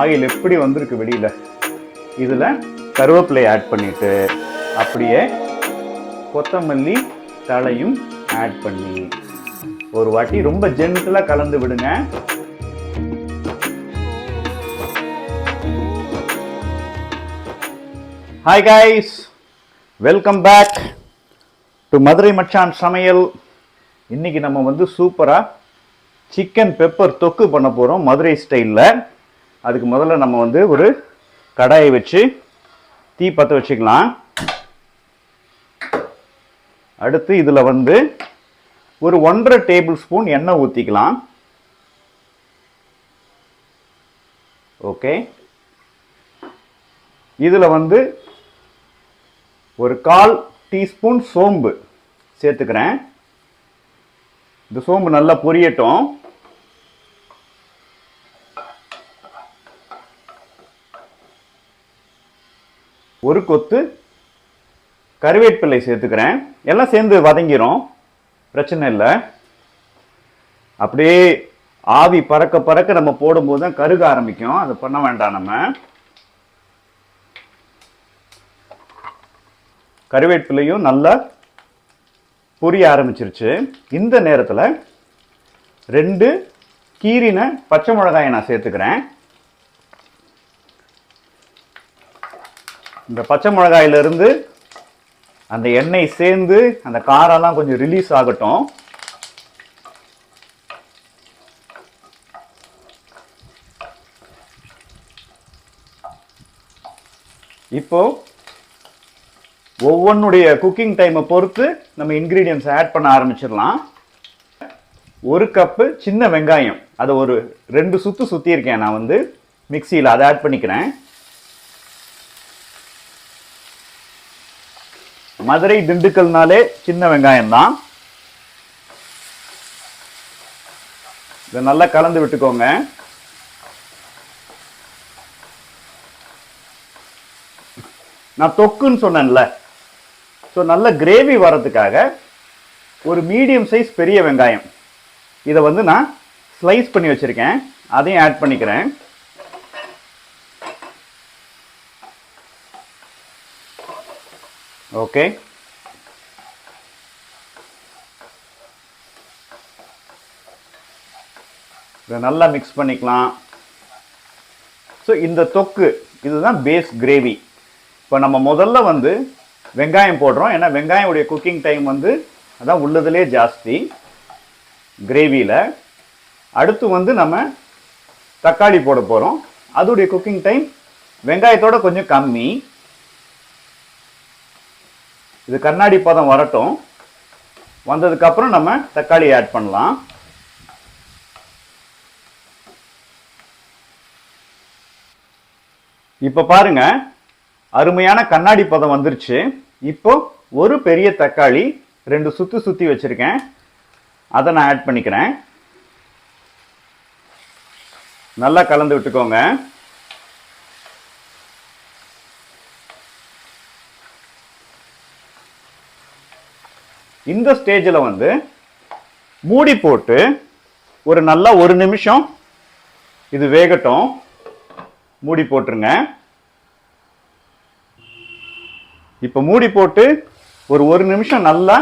Oil எப்படி வந்திருக்கு வெளியில்? இதில் கருவேப்பிலை ஆட் பண்ணிட்டு அப்படியே கொத்தமல்லி தழையும் ஆட் பண்ணி. ஒரு வாட்டி ரொம்ப ஜென்டலாக கலந்து விடுங்க. Hi guys welcome back to Madurai மச்சான் சமையல் இன்னைக்கு நம்ம வந்து சூப்பராக சிக்கன் பெப்பர் தொக்கு பண்ண போகிறோம் மதுரை ஸ்டைலில் அதுக்கு முதல்ல நம்ம வந்து ஒரு கடாயை வச்சு தீ பற்ற வச்சுக்கலாம். அடுத்து இதில் வந்து ஒரு ஒன்றரை டேபிள் ஸ்பூன் எண்ணெய் ஊற்றிக்கலாம் ஓகே. இதில் வந்து ஒரு கால் டீஸ்பூன் சோம்பு சேர்த்துக்கிறேன். இந்த சோம்பு நல்லா பொரியட்டும். ஒரு கொத்து கருவேப்பிலை சேர்த்துக்கிறேன். எல்லாம் சேர்ந்து வதங்கிரும். பிரச்சனை இல்லை. அப்படியே ஆவி பறக்க பறக்க நம்ம போடும்போது தான் கருக ஆரம்பிக்கும். அதை பண்ண வேண்டாம் நம்ம. கருவேப்பிலையும் நல்லா பொரிய ஆரம்பிச்சிருச்சு. இந்த நேரத்தில் ரெண்டு கீரின பச்சை மிளகாயை நான் சேர்த்துக்கிறேன். இந்த பச்சை மிளகாயிலிருந்து அந்த எண்ணெய் சேர்ந்து அந்த காரெல்லாம் கொஞ்சம் ரிலீஸ் ஆகட்டும். இப்போ ஒவ்வொன்றுடைய குக்கிங் டைமை பொறுத்து நம்ம இன்க்ரீடியன்ஸ் ஆட் பண்ண ஆரம்பிச்சிடலாம். ஒரு கப்பு சின்ன வெங்காயம். அதை ஒரு ரெண்டு சுத்து சுற்றி இருக்கேன் நான் வந்து. மிக்சியில் அதை ஆட் பண்ணிக்கிறேன். மதுரை திண்டுக்கல்னாலே சின்ன வெங்காயம் தான் இதை நல்லா கலந்து விட்டுக்கோங்க. நான் தொக்குன்னு சொன்னேன்ல. ஸோ நல்ல கிரேவி வர்றதுக்காக ஒரு மீடியம் சைஸ் பெரிய வெங்காயம். இதை வந்து நான் ஸ்லைஸ் பண்ணி வச்சுருக்கேன். அதையும் ஆட் பண்ணிக்கிறேன். ஓகே. இதை நல்லா மிக்ஸ் பண்ணிக்கலாம். ஸோ இந்த தொக்கு இதுதான் பேஸ் கிரேவி இப்போ நம்ம முதல்ல வந்து வெங்காயம் போடுறோம். ஏன்னா வெங்காயம் உடைய குக்கிங் டைம் வந்து அதான் உள்ளதுலே ஜாஸ்தி. கிரேவியில் அடுத்து வந்து நம்ம தக்காளி போட போகிறோம் அதோடைய குக்கிங் டைம் வெங்காயத்தோட கொஞ்சம் கம்மி. இது கண்ணாடி பதம் வரட்டும். வந்ததுக்கப்புறம் நம்ம தக்காளி ஆட் பண்ணலாம். இப்போ பாருங்க அருமையான கண்ணாடி பதம் வந்துருச்சு. இப்போ ஒரு பெரிய தக்காளி ரெண்டு சுத்து சுத்தி வச்சிருக்கேன். அதை நான் ஆட் பண்ணிக்கிறேன். நல்லா கலந்து விட்டுக்கோங்க. இந்த ஸ்டேஜில் வந்து மூடி போட்டு ஒரு நல்லா ஒரு நிமிஷம் இது வேகட்டும். மூடி போட்டுருங்க. இப்போ மூடி போட்டு ஒரு ஒரு நிமிஷம் நல்லா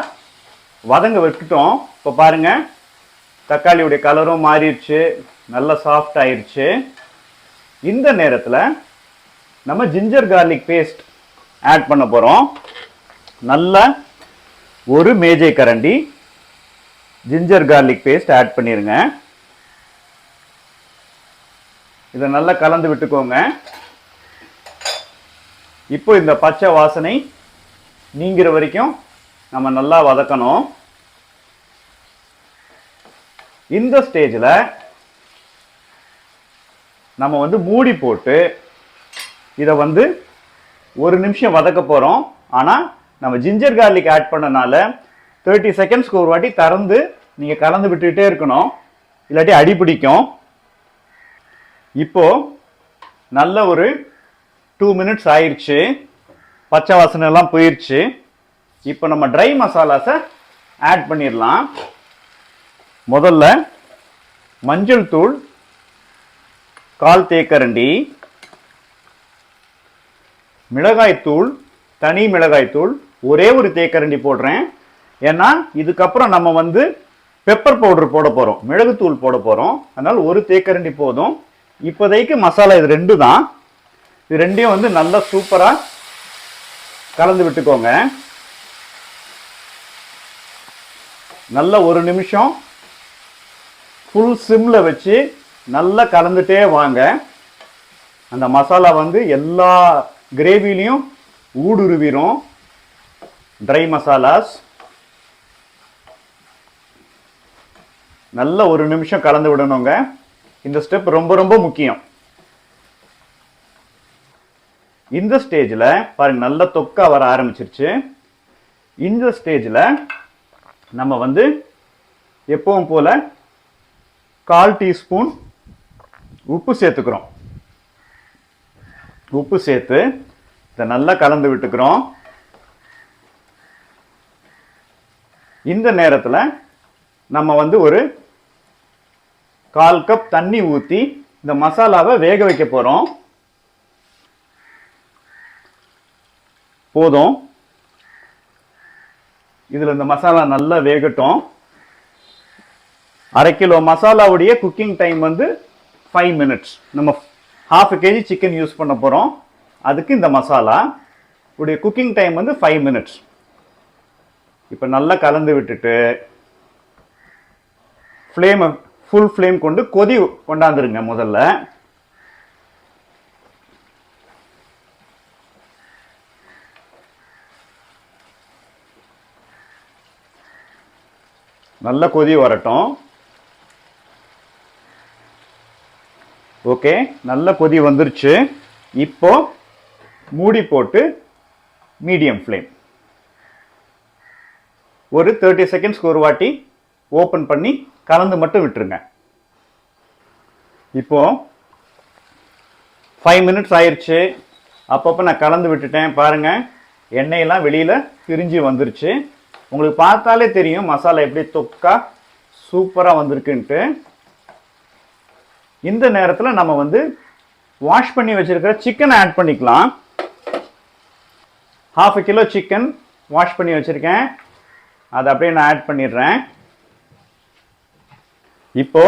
வதங்க விட்டுட்டோம் இப்போ பாருங்க. தக்காளியுடைய கலரும் மாறிடுச்சு. நல்லா சாஃப்ட் ஆயிடுச்சு இந்த நேரத்தில் நம்ம ஜிஞ்சர் கார்லிக் பேஸ்ட் ஆட் பண்ண போகிறோம் நல்லா ஒரு மேஜை கரண்டி ஜிஞ்சர் கார்லிக் பேஸ்ட் ஆட் பண்ணிருங்க. இதை நல்லா கலந்து விட்டுக்கோங்க. இப்போ இந்த பச்சை வாசனை நீங்கிற வரைக்கும் நம்ம நல்லா வதக்கணும். இந்த ஸ்டேஜில் நம்ம வந்து மூடி போட்டு இதை வந்து ஒரு நிமிஷம் வதக்க போகிறோம் ஆனால் நம்ம ஜிஞ்சர் கார்லிக் ஆட் பண்ணனால தேர்ட்டி செகண்ட்ஸ்க்கு ஒரு வாட்டி திறந்து நீங்கள் கலந்து விட்டுக்கிட்டே இருக்கணும். இல்லாட்டி அடி பிடிக்கும். இப்போது நல்ல ஒரு டூ மினிட்ஸ் ஆயிடுச்சு பச்சை வாசனை எல்லாம் போயிடுச்சு இப்போ நம்ம ட்ரை மசாலாஸை ஆட் பண்ணிடலாம் முதல்ல மஞ்சள் தூள் கால் தேக்கரண்டி மிளகாய்த்தூள் தனி மிளகாய்த்தூள் ஒரே ஒரு தேக்கரண்டி போடுறேன். ஏன்னா இதுக்கப்புறம் நம்ம வந்து பெப்பர் பவுடர் போட போகிறோம் மிளகுத்தூள் போட போகிறோம் அதனால் ஒரு தேக்கரண்டி போதும். இப்போதைக்கு மசாலா இது ரெண்டு தான். இது ரெண்டையும் வந்து நல்லா சூப்பராக கலந்து விட்டுக்கோங்க. நல்ல ஒரு நிமிஷம் ஃபுல் சிம்மில் வச்சு நல்லா கலந்துட்டே வாங்க. அந்த மசாலா வந்து எல்லா கிரேவிலையும் ஊடுருவிரும். ட்ரை மசாலாஸ் நல்ல ஒரு நிமிஷம் கலந்து விடணுங்க. இந்த ஸ்டெப் ரொம்ப ரொம்ப முக்கியம். இந்த ஸ்டேஜில் பாருங்க நல்ல தொக்கா வர ஆரம்பிச்சிருச்சு. இந்த ஸ்டேஜில் நம்ம வந்து எப்பவும் போல் கால் டீஸ்பூன் உப்பு சேர்த்துக்கிறோம். உப்பு சேர்த்து இதை நல்லா கலந்து விட்டுக்கிறோம். இந்த நேரத்தில் நம்ம வந்து ஒரு கால் கப் தண்ணி ஊற்றி இந்த மசாலாவை வேக வைக்க போகிறோம் போதும். இதில் இந்த மசாலா நல்லா வேகட்டும். அரை கிலோ மசாலாவுடைய குக்கிங் டைம் வந்து ஃபைவ் மினிட்ஸ் நம்ம ஹாஃப் கேஜி சிக்கன் யூஸ் பண்ண போகிறோம் அதுக்கு இந்த மசாலா உடைய குக்கிங் டைம் வந்து ஃபைவ் மினிட்ஸ் இப்போ நல்லா கலந்து விட்டுட்டு ஃப்ளேமை ஃபுல் ஃப்ளேம் கொண்டு கொதி கொண்டாந்துருங்க முதல்ல. நல்ல கொதி வரட்டும். ஓகே நல்ல கொதி வந்துருச்சு. இப்போ மூடி போட்டு மீடியம் ஃப்ளேம் ஒரு தேர்ட்டி செகண்ட்ஸ்க்கு ஒரு வாட்டி ஓப்பன் பண்ணி கலந்து மட்டும் விட்டுருங்க. இப்போ ஃபைவ் மினிட்ஸ் ஆயிடுச்சு அப்பப்போ நான் கலந்து விட்டுட்டேன். பாருங்கள் எண்ணெயெல்லாம் வெளியில் பிரிஞ்சு வந்துருச்சு. உங்களுக்கு பார்த்தாலே தெரியும் மசாலா எப்படி தொக்கா சூப்பராக வந்திருக்குன்ட்டு. இந்த நேரத்தில் நம்ம வந்து வாஷ் பண்ணி வச்சுருக்கிற சிக்கனை ஆட் பண்ணிக்கலாம். ஹாஃப் கிலோ சிக்கன் வாஷ் பண்ணி வச்சுருக்கேன். அதை அப்படியே நான் ஆட் பண்ணிடுறேன். இப்போ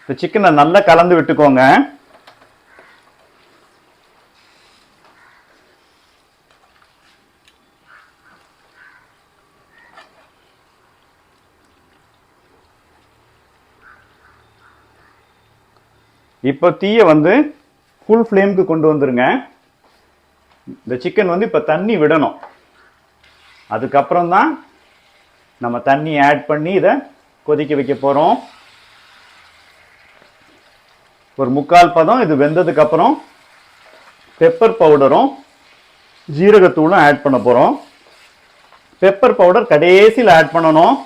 இந்த சிக்கனை நல்லா கலந்து விட்டுக்கோங்க. இப்போ தீயை வந்து ஃபுல் ஃப்ளேமுக்கு கொண்டு வந்துருங்க. இந்த சிக்கன் வந்து இப்போ தண்ணி விடணும். அதுக்கப்புறம் தான் நம்ம தண்ணி ஆட் பண்ணி இதை கொதிக்க வைக்க போகிறோம் ஒரு முக்கால் பதம் இது வெந்ததுக்கப்புறம் பெப்பர் பவுடரும் ஜீரகத்தூளும் ஆட் பண்ண போகிறோம் பெப்பர் பவுடர் கடைசியில் ஆட் பண்ணணும்.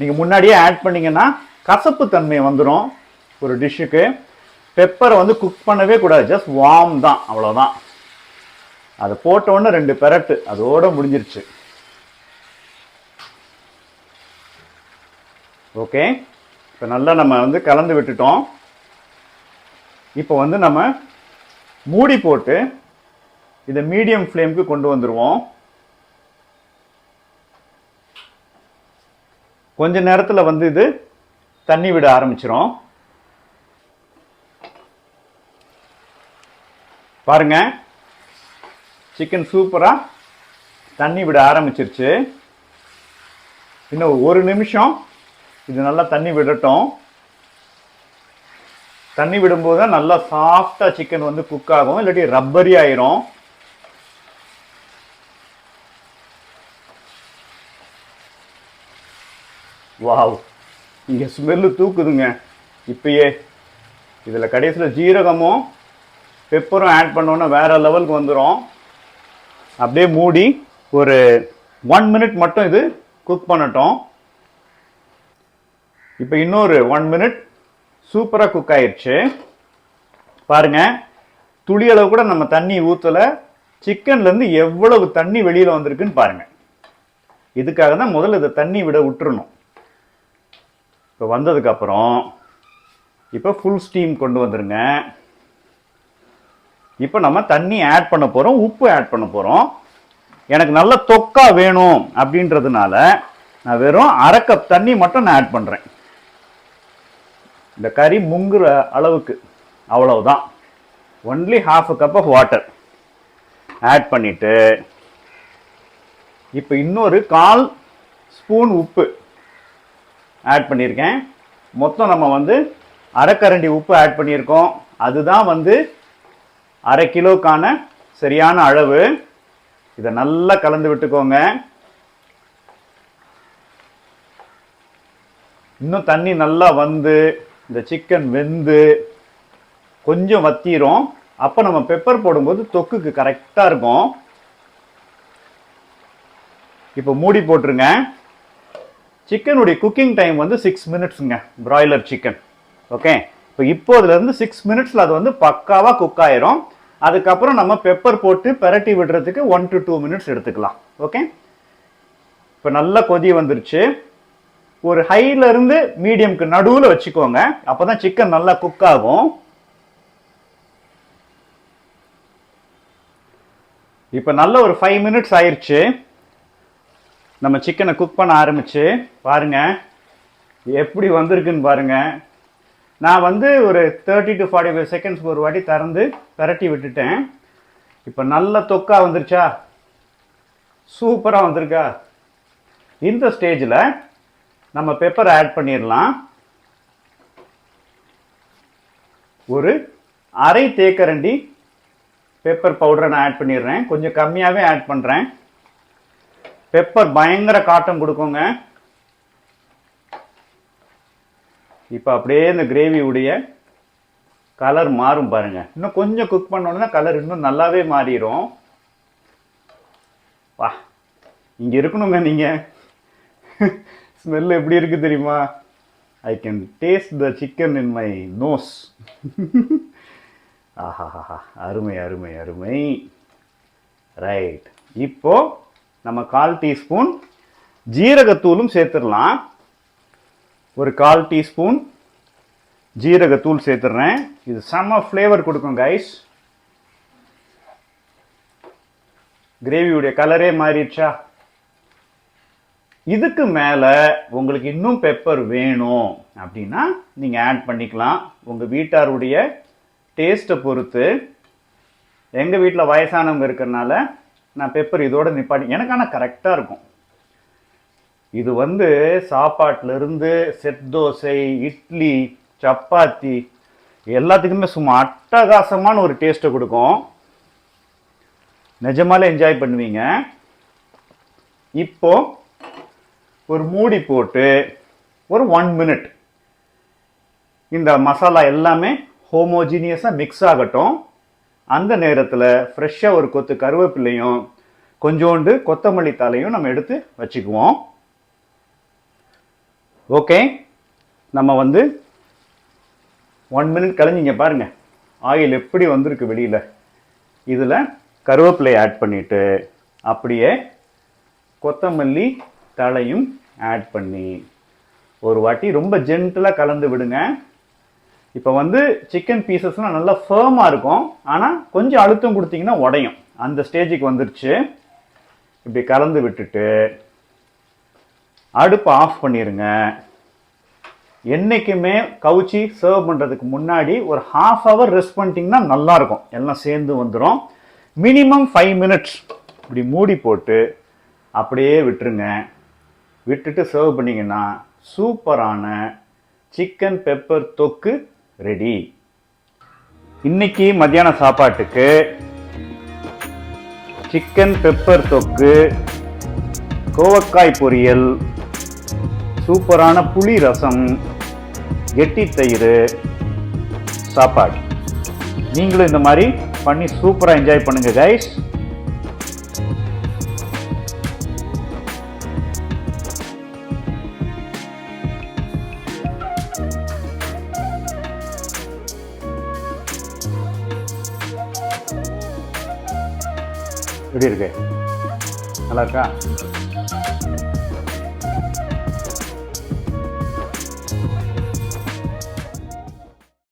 நீங்கள் முன்னாடியே ஆட் பண்ணிங்கன்னா கசப்பு தன்மை வந்துடும் ஒரு டிஷ்ஷுக்கு பெப்பரை வந்து குக் பண்ணவே கூடாது ஜஸ்ட் வார்ம் தான் அவ்வளோதான் அதை போட்டோன்னே ரெண்டு பெரட்டு அதோட முடிஞ்சிருச்சு. ஓகே இப்போ நல்லா நம்ம வந்து கலந்து விட்டுட்டோம். இப்போ வந்து நம்ம மூடி போட்டு இதை மீடியம் ஃப்ளேமுக்கு கொண்டு வந்துடுவோம் கொஞ்ச நேரத்தில் வந்து இது தண்ணி விட ஆரம்பிச்சிரும். பாருங்க. சிக்கன் சூப்பராக தண்ணி விட ஆரம்பிச்சிருச்சு. இன்னும் ஒரு நிமிஷம் இது நல்லா தண்ணி விடட்டும். தண்ணி விடும்போது தான் நல்லா சாஃப்டாக சிக்கன் வந்து குக் ஆகும். இல்லாட்டி ரப்பரி ஆயிரும். வாவ் இங்கே ஸ்மெல்லு தூக்குதுங்க. இப்பயே. இதில் கடைசியில் ஜீரகமும் பெப்பரும் ஆட் பண்ணோன்னா வேறு லெவலுக்கு வந்துடும் அப்படியே மூடி ஒரு ஒன் மினிட் மட்டும் இது குக் பண்ணட்டும். இப்போ இன்னொரு ஒன் மினிட் சூப்பராக குக் ஆயிடுச்சு பாருங்க துளி அளவு கூட நம்ம தண்ணி ஊற்றல சிக்கன்லேருந்து எவ்வளவு தண்ணி வெளியில் வந்திருக்குன்னு பாருங்கள் இதுக்காக தான் முதல்ல இதை தண்ணி விட விட்டுறணும். இப்போ வந்ததுக்கப்புறம் இப்போ ஃபுல் ஸ்டீம் கொண்டு வந்துருங்க. இப்போ நம்ம தண்ணி ஆட் பண்ண போகிறோம் உப்பு ஆட் பண்ண போகிறோம் எனக்கு நல்ல தொக்கா வேணும் அப்படின்றதுனால நான் வெறும் அரை கப் தண்ணி மட்டும் நான் ஆட் பண்ணுறேன் இந்த கறி முங்குற அளவுக்கு அவ்வளவுதான். Only half cup of water add பண்ணிட்டு இப்போ இன்னொரு கால் ஸ்பூன் உப்பு ஆட் பண்ணியிருக்கேன் மொத்தம் நம்ம வந்து அரைக்கரண்டி உப்பு ஆட் பண்ணியிருக்கோம். அதுதான் வந்து அரை கிலோக்கான சரியான அளவு. இதை நல்லா கலந்து விட்டுக்கோங்க. இன்னும் தண்ணி நல்லா வந்து இந்த சிக்கன் வெந்து கொஞ்சம் வத்திரும். அப்போ நம்ம பெப்பர் போடும்போது தொக்குக்கு கரெக்டாக இருக்கும். இப்போ மூடி போட்டுருங்க. சிக்கனுடைய குக்கிங் டைம் வந்து சிக்ஸ் மினிட்ஸுங்க பிராய்லர் சிக்கன் ஓகே இப்போ இப்போதுலேருந்து சிக்ஸ் மினிட்ஸில் அது வந்து பக்காவாக குக் ஆயிரும். அதுக்கப்புறம் நம்ம பெப்பர் போட்டு பெரட்டி விடுறதுக்கு ஒன் டு டூ மினிட்ஸ் எடுத்துக்கலாம். ஓகே இப்போ நல்லா கொதி வந்துருச்சு. ஒரு ஹைல இருந்து மீடியம்க்கு நடுவில் வச்சுக்கோங்க. அப்பதான் சிக்கன் நல்லா குக் ஆகும். இப்போ நல்ல ஒரு ஃபைவ் மினிட்ஸ் ஆயிடுச்சு நம்ம சிக்கனை குக் பண்ண ஆரம்பிச்சு. பாருங்க. எப்படி வந்திருக்குன்னு பாருங்க. நான் வந்து ஒரு தேர்ட்டி டு ஃபார்ட்டி ஃபைவ் செகண்ட்ஸ்க்கு ஒரு வாட்டி திறந்து பரட்டி விட்டுட்டேன். இப்போ நல்ல தொக்கா வந்துருச்சா? சூப்பராக வந்திருக்கா? இந்த ஸ்டேஜில் நம்ம பெப்பர் ஆட் பண்ணிடலாம். ஒரு அரை தேக்கரண்டி பெப்பர் பவுடரை நான் ஆட் பண்ணிடுறேன். கொஞ்சம் கம்மியாகவே ஆட் பண்ணுறேன் பெப்பர் பயங்கர காட்டம் கொடுக்குங்க. இப்போ அப்படியே இந்த கிரேவி உடைய கலர் மாறும் பாருங்க. இன்னும் கொஞ்சம் குக் பண்ணோன்னா கலர் இன்னும் நல்லாவே மாறிடும். வா இங்கே இருக்கணுங்க நீங்கள் ஸ்மெல் எப்படி இருக்கு தெரியுமா? I can taste the chicken in my nose ஆஹாஹா அருமை அருமை அருமை. ரைட் இப்போ நம்ம கால் டீஸ்பூன் ஜீரகத்தூளும் சேர்த்துடலாம். ஒரு கால் டீஸ்பூன் ஜீரகத்தூள் சேர்த்துடுறேன் இது செம்ம ஃப்ளேவர் கொடுக்கும் கைஸ் கிரேவியுடைய கலரே மாறிடுச்சா? இதுக்கு மேலே உங்களுக்கு இன்னும் பெப்பர் வேணும் அப்படின்னா நீங்கள் ஆட் பண்ணிக்கலாம். உங்கள் வீட்டாருடைய டேஸ்ட்டை பொறுத்து. எங்கள் வீட்டில் வயசானவங்க இருக்கிறனால நான் பெப்பர் இதோட நிப்பாட்டி எனக்கு ஆனால் கரெக்டாக இருக்கும். இது வந்து சாப்பாட்டிலேருந்து செட் தோசை இட்லி சப்பாத்தி எல்லாத்துக்குமே சும்மா அட்டகாசமான ஒரு டேஸ்ட்டை கொடுக்கும். நிஜமாலே என்ஜாய் பண்ணுவீங்க. இப்போது ஒரு மூடி போட்டு ஒரு ஒன் மினிட் இந்த மசாலா எல்லாமே ஹோமோஜீனியஸாக மிக்ஸ் ஆகட்டும். அந்த நேரத்தில் ஃப்ரெஷ்ஷாக ஒரு கொத்து கருவேப்பிலையும் கொஞ்சோண்டு கொத்தமல்லி தலையும் நம்ம எடுத்து வச்சுக்குவோம். ஓகே நம்ம வந்து ஒன் மினிட் கழிஞ்சிங்க பாருங்கள் ஆயில் எப்படி வந்திருக்கு வெளியில்? இதில் கருவேப்பிலை ஆட் பண்ணிவிட்டு அப்படியே கொத்தமல்லி தழையும் ஆட் பண்ணி. ஒரு வாட்டி ரொம்ப ஜென்டலாக கலந்து விடுங்க. இப்போ வந்து சிக்கன் பீசஸ்லாம் நல்லா ஃபேமாக இருக்கும். ஆனால் கொஞ்சம் அழுத்தம் கொடுத்தீங்கன்னா உடையும். அந்த ஸ்டேஜுக்கு வந்துருச்சு. இப்படி கலந்து விட்டுட்டு அடுப்பு ஆஃப் பண்ணிடுங்க என்றைக்குமே கவுச்சி சர்வ் பண்ணுறதுக்கு முன்னாடி ஒரு ஹாஃப் ஹவர் ரெஸ்ட் பண்ணிட்டீங்கன்னா நல்லாயிருக்கும். எல்லாம் சேர்ந்து வந்துடும் மினிமம் ஃபைவ் மினிட்ஸ் இப்படி மூடி போட்டு அப்படியே விட்டுருங்க. விட்டுட்டு சர்வ் பண்ணிங்கன்னா சூப்பரான சிக்கன் பெப்பர் தொக்கு ரெடி இன்னைக்கு மத்தியான சாப்பாட்டுக்கு சிக்கன் பெப்பர் தொக்கு கோவக்காய் பொரியல் சூப்பரான புளி ரசம் கெட்டி தயிர் சாப்பாடு. நீங்களும் இந்த மாதிரி பண்ணி சூப்பராக என்ஜாய் பண்ணுங்கள் கைஸ் எப்படி இருக்கு நல்லா இருக்கா